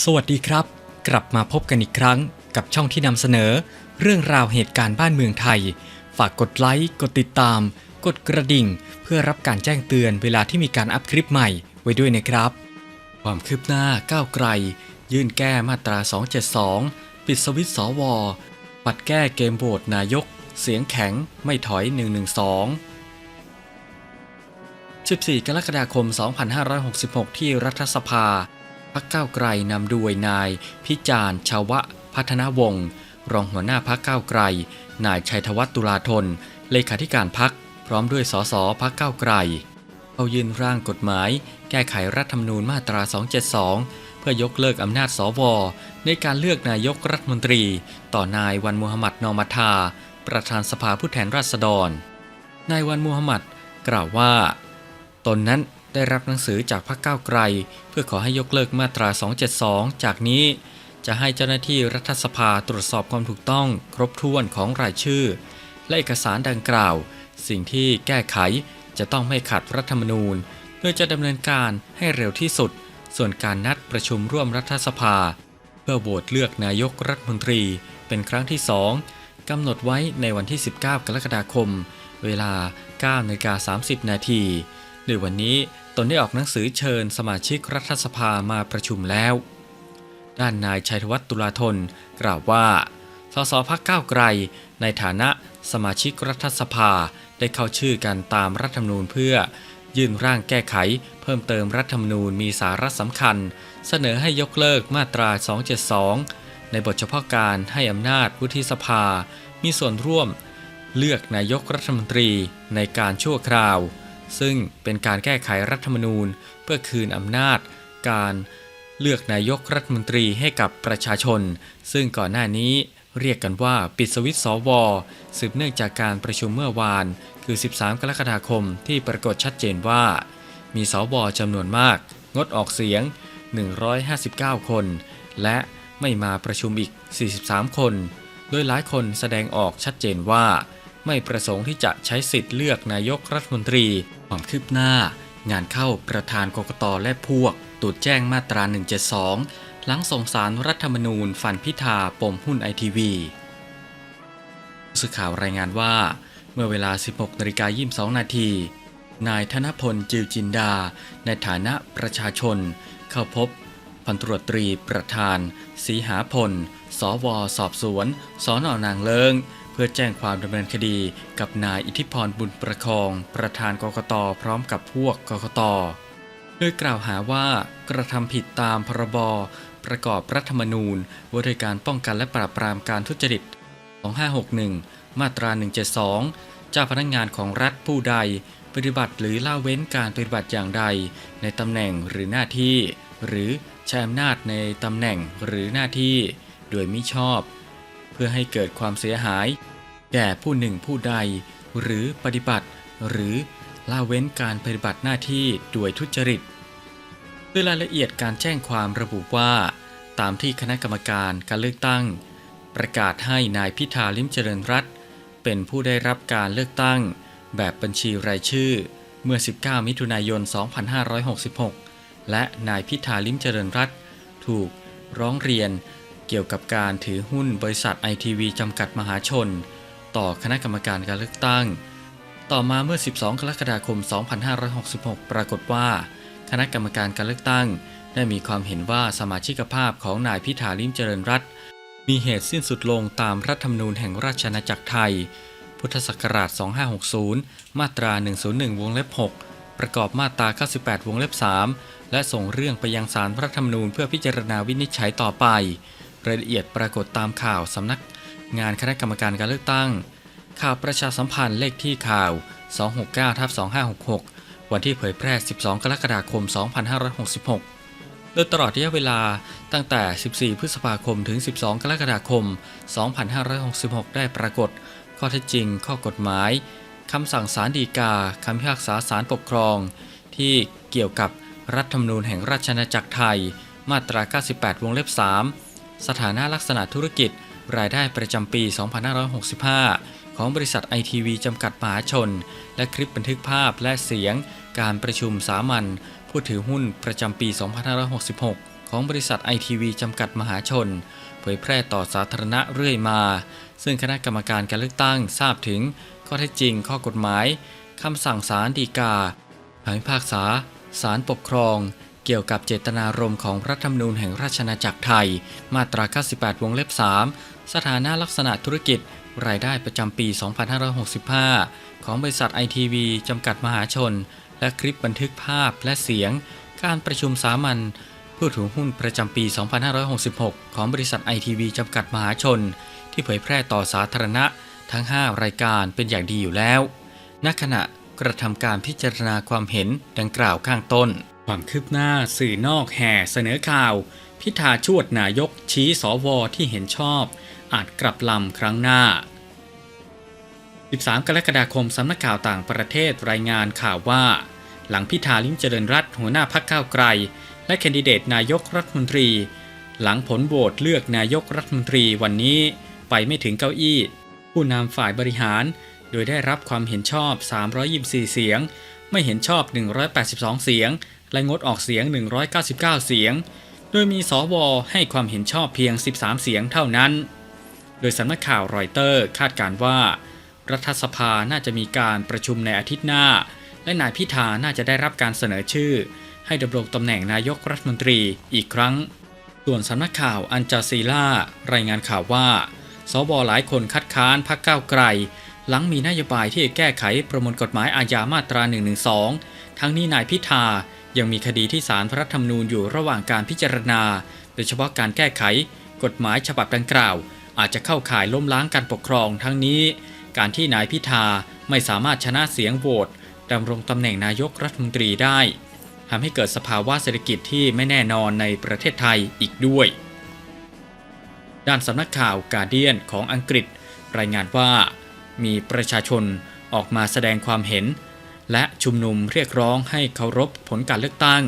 สวัสดีครับ กลับมาพบกันอีกครั้งกับช่องที่นำเสนอ เรื่องราวเหตุการณ์บ้านเมืองไทย ฝากกดไลค์ กดติดตาม กดกระดิ่ง เพื่อรับการแจ้งเตือนเวลาที่มีการอัพคลิปใหม่ไว้ด้วยนะครับ ความคืบหน้าก้าวไกล ยื่นแก้มาตรา 272 ปิดสวิตช์สวปัดแก้เกมโหวตนายก เสียงแข็งไม่ถอย 112 14 กรกฎาคม 2566 ที่รัฐสภา พักก้าวไกลนำด้วยนายพิจารณ์ชาวะพัฒนาวงศ์รองหัวหน้าพักก้าวไกล นายชัยธวัฒน์ตุลาธน เลขาธิการพัก พร้อมด้วยสสพักก้าวไกลเอายื่นร่างกฎหมาย แก้ไขรัฐธรรมนูญมาตรา 272 เพื่อยกเลิกอำนาจสว ในการเลือกนายกรัฐมนตรี ต่อนายวันมูฮัมหมัดนอมัทา ประธานสภาผู้แทนราษฎร นายวันมูฮัมหมัดกล่าวว่า ตนนั้น ได้รับหนังสือจากพรรคก้าวไกล เพื่อขอให้ยกเลิกมาตรา 272 จากนี้ จะให้เจ้าหน้าที่รัฐสภาตรวจสอบความถูกต้อง ครบถ้วนของรายชื่อ และเอกสารดังกล่าว สิ่งที่แก้ไขจะต้องไม่ขัดรัฐธรรมนูญเพื่อจะดำเนินการให้เร็วที่สุด ส่วนการนัดประชุมร่วมรัฐสภา เพื่อโหวตเลือกนายกรัฐมนตรีเป็นครั้งที่สองกำหนดไว้ในวันที่ 19 กรกฎาคม เวลา9นาฬิกา30 นาทีโดยวันนี้ ตนได้ออกหนังสือเชิญสมาชิกรัฐสภามาประชุมแล้ว ด้านนายชัยธวัฒน์ตุลาธนกล่าวว่า สสพักก้าวไกล ในฐานะสมาชิกรัฐสภาได้เข้าชื่อกันตามรัฐธรรมนูญเพื่อ ยื่นร่างแก้ไข เพิ่มเติมรัฐธรรมนูญมีสาระสำคัญ เสนอให้ยกเลิกมาตรา 272 ในบทเฉพาะการให้อำนาจวุฒิสภา มีส่วนร่วม เลือกนายกรัฐมนตรีในการชั่วคราว ซึ่งเป็นการแก้ไขรัฐธรรมนูญ เพื่อคืนอำนาจ การเลือกนายกรัฐมนตรีให้กับประชาชน ซึ่งก่อนหน้านี้เรียกกันว่าปิดสวิตช์สวสืบเนื่องจากการประชุมเมื่อวาน คือ 13 กรกฎาคมที่ปรากฏชัดเจนว่า มีสวจำนวนมาก งดออกเสียง 159 คน และไม่มาประชุมอีก 43 คน โดยหลายคนแสดงออกชัดเจนว่า ไม่ประสงค์ที่จะใช้สิทธิ์เลือกนายกรัฐมนตรี ความคืบหน้า งานเข้าประธานกกตและพวกตรวจแจ้งมาตรา 172 หลังส่งสารรัฐธรรมนูญฟันพิธาปมหุ้นไอทีวีสื่อข่าวรายงานว่า เมื่อเวลา 16นาฬิกา22 นาที นายธนพลจิวจินดา ในฐานะประชาชน เข้าพบพันตรวจตรีประธานศรีหาพล สว สอบสวน สอนอนางเลิง เพื่อแจ้งความดำเนินคดีกับนายอิทธิพรบุญประคอง ประธานกกตพร้อมกับพวกกกตโดยกล่าวหาว่ากระทำผิดตามพรบประกอบรัฐธรรมนูญว่าด้วยการป้องกันและปราบปรามการทุจริต 2561 มาตรา 172 เจ้าพนักงานของรัฐผู้ใด ปฏิบัติหรือละเว้นการปฏิบัติอย่างใด ในตำแหน่งหรือหน้าที่ หรือใช้อำนาจในตำแหน่งหรือหน้าที่ โดยมิชอบ เพื่อให้เกิดความเสียหาย แก่ผู้หนึ่งผู้ใด หรือปฏิบัติ หรือละเว้นการปฏิบัติหน้าที่โดยทุจริตโดยรายละเอียดการแจ้งความระบุว่า ตามที่คณะกรรมการการเลือกตั้ง ประกาศให้นายพิธาลิมเจริญรัตน์เป็นผู้ได้รับการเลือกตั้ง แบบบัญชีรายชื่อ เมื่อ 19 มิถุนายน 2566 และนายพิธาลิมเจริญรัตน์ถูกร้องเรียน เกี่ยวกับการถือหุ้นบริษัทไอทีวีจำกัดมหาชน ต่อคณะกรรมการการเลือกตั้ง ต่อมาเมื่อ 12 กรกฎาคม 2566 ปรากฏว่า คณะกรรมการการเลือกตั้ง ได้มีความเห็นว่าสมาชิกภาพของนายพิธาลิมเจริญรัตมีเหตุสิ้นสุดลงตามรัฐธรรมนูญแห่งราชอาณาจักรไทย พุทธศักราช 2560 มาตรา 101 วงเล็บ 6 ประกอบมาตรา 98 วงเล็บ 3 และส่งเรื่องไปยังศาลรัฐธรรมนูญเพื่อพิจารณาวินิจฉัยต่อไป รายละเอียดปรากฏตามข่าวสำนักงานคณะกรรมการการเลือกตั้ง ข่าวประชาสัมพันธ์เลขที่ข่าว 269ทับ2566 วันที่เผยแพร่ 12 กรกฎาคม 2566 โดยตลอดระยะเวลาตั้งแต่ 14 พฤษภาคมถึง 12 กรกฎาคม 2566 ได้ปรากฏ ข้อเท็จจริง ข้อกฎหมายคำสั่งศาลฎีกาคำพิพากษาศาลปกครอง ที่เกี่ยวกับรัฐธรรมนูญแห่งราชอาณาจักรไทย มาตรา 98 วงเล็บ 3 สถานะลักษณะธุรกิจ รายได้ประจำปี 2565 ของบริษัทไอทีวีจำกัดมหาชน และคลิปบันทึกภาพและเสียง การประชุมสามัญผู้ถือหุ้นประจำปี 2566 ของบริษัทไอทีวีจำกัดมหาชน เผยแพร่ต่อสาธารณะเรื่อยมา ซึ่งคณะกรรมการการเลือกตั้งทราบถึง ข้อเท็จจริงข้อกฎหมายคำสั่งศาลฎีกาคำพิพากษาศาลปกครอง เกี่ยวกับเจตนารมณ์ของรัฐธรรมนูญแห่งราชอาณาจักรไทย มาตรา 98 วงเล็บ 3 สถานะลักษณะธุรกิจ รายได้ประจำปี 2565 ของบริษัทไอทีวีจำกัดมหาชน และคลิปบันทึกภาพและเสียง การประชุมสามัญผู้ถือหุ้นประจำปี 2566 ของบริษัทไอทีวีจำกัดมหาชน ที่เผยแพร่ต่อสาธารณะทั้ง 5 รายการเป็นอย่างดีอยู่แล้ว ณ ขณะกระทำการพิจารณาความเห็นดังกล่าวข้างต้น ความคืบหน้าสื่อนอกแห่เสนอข่าว พิธาชวดนายกชี้สวที่เห็นชอบ อาจกลับลำครั้งหน้า 13 กรกฎาคมสำนักข่าวต่างประเทศรายงานข่าวว่า หลังพิธาลิ้มเจริญรัตหัวหน้าพักก้าวไกล และแคนดิเดตนายกรัฐมนตรี หลังผลโหวตเลือกนายกรัฐมนตรีวันนี้ไปไม่ถึงเก้าอี้ ผู้นำฝ่ายบริหาร โดยได้รับความเห็นชอบ 324 เสียง ไม่เห็นชอบ 182 เสียง และงดออกเสียง 199 เสียง โดยมีสวให้ความเห็นชอบเพียง 13 เสียงเท่านั้น โดยสำนักข่าวรอยเตอร์คาดการณ์ว่า รัฐสภาน่าจะมีการประชุมในอาทิตย์หน้า และนายพิธาน่าจะได้รับการเสนอชื่อ ให้ดำรงตำแหน่งนายกรัฐมนตรีอีกครั้ง ส่วนสำนักข่าวอันจาซีล่ารายงานข่าวว่า สวหลายคนคัดค้านพักก้าวไกลหลังมีนโยบายที่จะแก้ไขประมวลกฎหมายอาญามาตรา 112 ทั้งนี้นายพิธา ยังมีคดีที่ศาลพระธรรมนูญอยู่ระหว่างการพิจารณา โดยเฉพาะการแก้ไข กฎหมายฉบับดังกล่าว อาจจะเข้าข่ายล้มล้างการปกครองทั้งนี้ การที่นายพิธาไม่สามารถชนะเสียงโหวตดำรงตำแหน่งนายกรัฐมนตรีได้ทำให้เกิดสภาวะเศรษฐกิจที่ไม่แน่นอนในประเทศไทยอีกด้วย ด้านสำนักข่าวกาเดียนของอังกฤษ รายงานว่า มีประชาชนออกมาแสดงความเห็น และชุมนุมเรียกร้องให้เคารพผลการเลือกตั้ง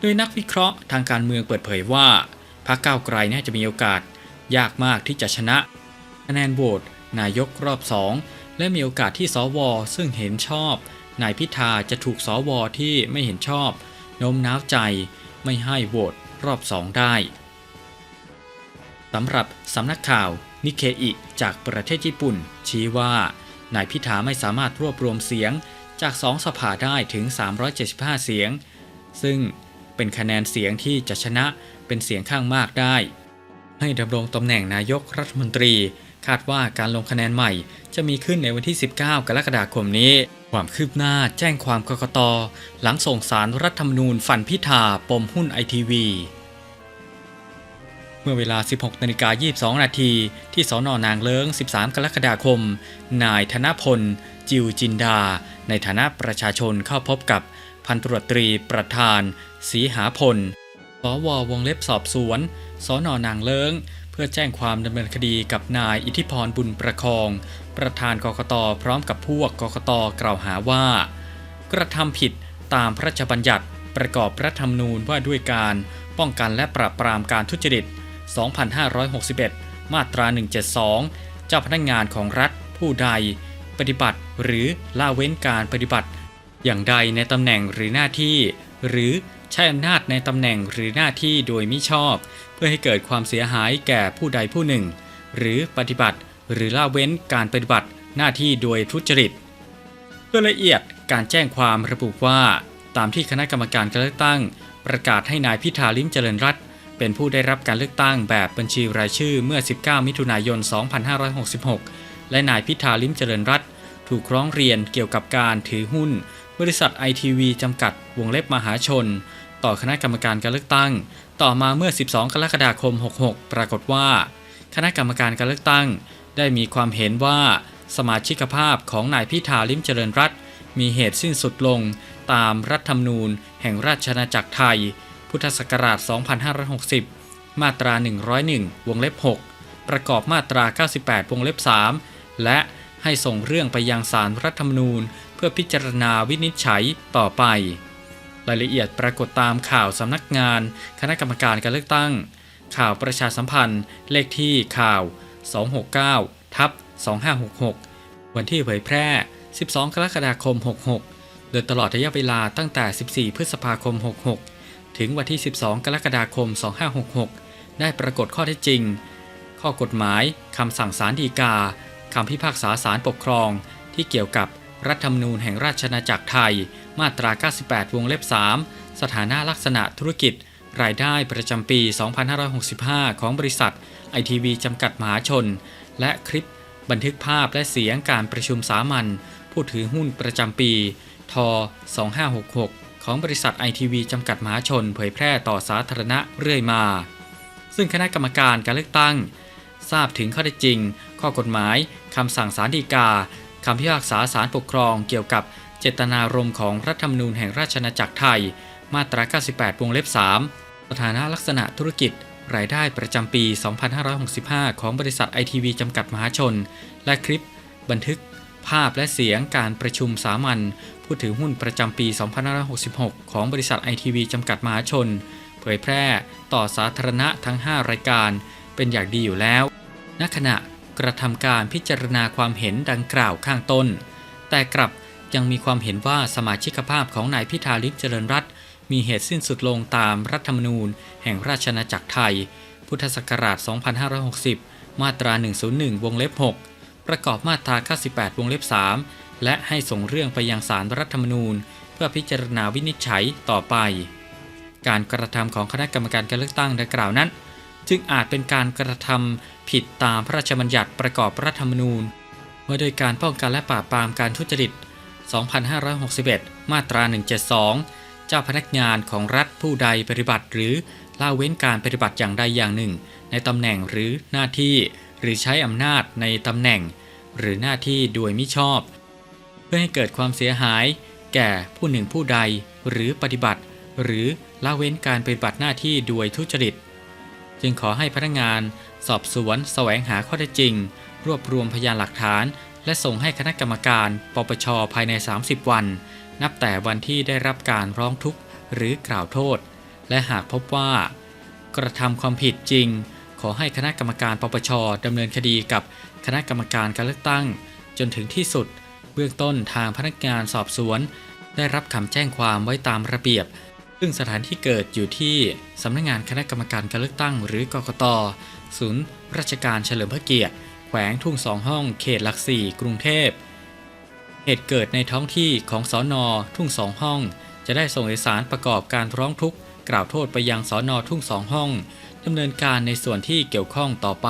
โดยนักวิเคราะห์ทางการเมืองเปิดเผยว่าพรรคก้าวไกลน่าจะมีโอกาส ยากมากที่จะชนะคะแนนโหวตนายกรอบสองและมีโอกาสที่สวซึ่งเห็นชอบนายพิธาจะถูกสวที่ไม่เห็นชอบโน้มน้าวใจไม่ให้โหวตรอบสองได้สำหรับสำนักข่าวนิเคอิจากประเทศญี่ปุ่น ชี้ว่านายพิธาไม่สามารถรวบรวมเสียง จากสองสภาได้ถึง 375 เสียง ซึ่งเป็นคะแนนเสียงที่จะชนะเป็นเสียงข้างมากได้ ให้ดำรงตำแหน่งนายกรัฐมนตรี คาดว่าการลงคะแนนใหม่ จะมีขึ้นในวันที่ 19 กรกฎาคมนี้ ความคืบหน้าแจ้งความกกต หลังส่งสารรัฐธรรมนูญฝันพิธาปมหุ้นไอทีวีเมื่อเวลา 16นาฬิกา22 นาทีที่สอนอนางเลิ้ง 13 กรกฎาคม นายธนพล จิวจินดา ในฐานะประชาชนเข้าพบกับพันตรวจตรีประธานศรีหาพลสววงเล็บสอบสวนสอนอนางเลิ้งเพื่อแจ้งความดำเนินคดีกับนายอิทธิพรบุญประคอง ประธานกกตพร้อมกับพวกกกตกล่าวหาว่า กระทำผิดตามพระราชบัญญัติประกอบรัฐธรรมนูญว่าด้วยการป้องกันและปราบปรามการทุจริต 2561 มาตรา 172 เจ้าพนักงงานของรัฐผู้ใด ปฏิบัติ หรือละเว้นการปฏิบัติ อย่างใดในตำแหน่งหรือหน้าที่ หรือใช้อำนาจในตำแหน่งหรือหน้าที่โดยมิชอบ เพื่อให้เกิดความเสียหายแก่ผู้ใดผู้หนึ่ง หรือปฏิบัติ หรือละเว้นการปฏิบัติหน้าที่โดยทุจริตโดยละเอียดการแจ้งความระบุว่า ตามที่คณะกรรมการการเลือกตั้ง ประกาศให้นายพิธาลิ้มเจริญรัตน์เป็นผู้ได้รับการเลือกตั้งแบบบัญชีรายชื่อเมื่อ 19 มิถุนายน 2566 และนายพิธาลิมเจริญรัตถูกร้องเรียนเกี่ยวกับการถือหุ้น บริษัทไอทีวีจำกัดวงเล็บมหาชน ต่อคณะกรรมการการเลือกตั้ง ต่อมาเมื่อ 12 กรกฎาคม 66 ปรากฏว่า คณะกรรมการการเลือกตั้ง ได้มีความเห็นว่าสมาชิกภาพของนายพิธาลิมเจริญรัตมีเหตุสิ้นสุดลงตามรัฐธรรมนูญ แห่งราชอาณาจักรไทย พุทธศักราช 2560 มาตรา 101 วงเล็บ 6 ประกอบมาตรา 98 วงเล็บ 3 และให้ส่งเรื่องไปยังศาลรรัฐธรรมนูญ เพื่อพิจารณาวินิจฉัยต่อไป รายละเอียดปรากฏตามข่าวสำนักงาน คณะกรรมการการเลือกตั้ง ข่าวประชาสัมพันธ์ เลขที่ข่าว 269ทับ2566 วันที่เผยแพร่ 12 กรกฎาคม 66 โดยตลอดระยะเวลาตั้งแต่ 14 พฤษภาคม 66 ถึงวันที่ 12 กรกฎาคม 2566 ได้ปรากฏข้อเท็จจริง ข้อกฎหมาย คำสั่งศาลฎีกา คำพิพากษาศาลปกครองที่เกี่ยวกับรัฐธรรมนูญแห่งราชอาณาจักรไทย มาตรา 98 วงเล็บ 3 สถานะลักษณะธุรกิจ รายได้ประจำปี 2565 ของบริษัทไอทีวีจำกัดมหาชน และคลิปบันทึกภาพและเสียงการประชุมสามัญผู้ถือหุ้นประจำปี ท 2566 ของบริษัทไอทีวีจำกัดมหาชน เผยแพร่ต่อสาธารณะเรื่อยมา ซึ่งคณะกรรมการการเลือกตั้ง ทราบถึงข้อเท็จจริง ข้อกฎหมายคำสั่งศาลฎีกาคำพิพากษาศาลปกครองเกี่ยวกับเจตนารมณ์ของรัฐธรรมนูญแห่งราชอาณาจักรไทย มาตรา 98 วงเล็บ 3 สถานะลักษณะธุรกิจ รายได้ประจำปี 2565 ของบริษัทไอทีวีจำกัดมหาชน และคลิป บันทึก ภาพและเสียงการประชุมสามัญผู้ถือหุ้นประจำปี 2566 ของบริษัทไอทีวีจำกัดมหาชน เผยแพร่ต่อสาธารณะทั้ง 5 รายการ เป็นอย่างดีอยู่แล้ว ณขณะ กระทำการพิจารณาความเห็นดังกล่าวข้างต้น แต่กลับยังมีความเห็นว่าสมาชิกภาพของนายพิธาลิมเจริญรัตมีเหตุสิ้นสุดลงตามรัฐธรรมนูญ แห่งราชอาณาจักรไทย พุทธศักราช 2560 มาตรา 101 วงเล็บ 6 ประกอบมาตรา 98 วงเล็บ 3 และให้ส่งเรื่องไปยังศาลรัฐธรรมนูญ เพื่อพิจารณาวินิจฉัยต่อไป การกระทำของคณะกรรมการการเลือกตั้งดังกล่าวนั้น จึงอาจเป็นการกระทำผิดตามพระราชบัญญัติประกอบรัฐธรรมนูญว่าโดยการป้องกันและปราบปรามการทุจริต 2561 มาตรา 172 เจ้าพนักงานของรัฐผู้ใดปฏิบัติ หรือละเว้นการปฏิบัติอย่างใดอย่างหนึ่ง ในตำแหน่งหรือหน้าที่ หรือใช้อำนาจในตำแหน่ง หรือหน้าที่โดยมิชอบ เพื่อให้เกิดความเสียหาย แก่ผู้หนึ่งผู้ใด หรือปฏิบัติ หรือละเว้นการปฏิบัติหน้าที่โดยทุจริต จึงขอให้พนักงานสอบสวนแสวงหาข้อเท็จจริง รวบรวมพยานหลักฐาน และส่งให้คณะกรรมการ ปปช ภายใน 30 วัน นับแต่วันที่ได้รับการร้องทุกข์หรือกล่าวโทษ และหากพบว่า กระทำความผิดจริง ขอให้คณะกรรมการปปชดำเนินคดีกับคณะกรรมการการเลือกตั้ง จนถึงที่สุด เบื้องต้นทางพนักงานสอบสวน ได้รับคำแจ้งความไว้ตามระเบียบ ซึ่งสถานที่เกิดอยู่ที่สำนักงานคณะกรรมการการเลือกตั้ง หรือกกต ศูนย์ ราชการเฉลิมพระเกียรติ แขวงทุ่งสองห้อง เขตหลักสี่กรุงเทพ เหตุเกิดในท้องที่ของสอนอทุ่งสองห้อง จะได้ส่งเอกสารประกอบการร้องทุกข์กล่าวโทษไปยังสอนอทุ่งสองห้องดำเนินการในส่วนที่เกี่ยวข้องต่อไป